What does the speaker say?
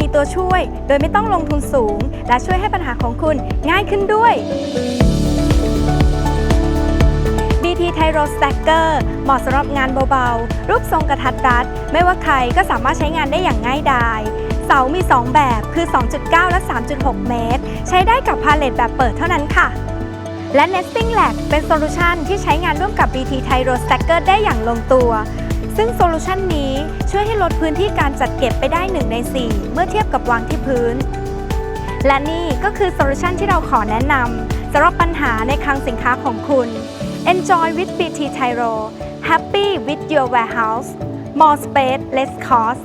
มีตัวช่วย โดยไม่ต้องลงทุนสูง และช่วยให้ปัญหาของคุณง่ายขึ้นด้วย DT t y r o Stacker เหมาะสำหรับงานเบาๆ รูปทรงกระทัดรัด ไม่ว่าใครก็สามารถใช้งานได้อย่างง่ายดายเสามี 2 แบบคือ 2.9 และ 3.6 เมตร ใช้ได้กับพาเลตแบบเปิดเท่านั้นค่ะ และ Nesting Lag เป็นโซลูชันที่ใช้งานร่วมกับ DT t y r o Stacker ได้อย่างลงตัว ซึ่งโซลูชันนี้ช่วยให้ลดพื้นที่การจัดเก็บไปได้ 1 ใน 4 เมื่อเทียบกับวางที่พื้น และนี่ก็คือโซลูชันที่เราขอแนะนำสำหรับปัญหาในคลังสินค้าของคุณ Enjoy with BT Tyro Happy with your warehouse More space less cost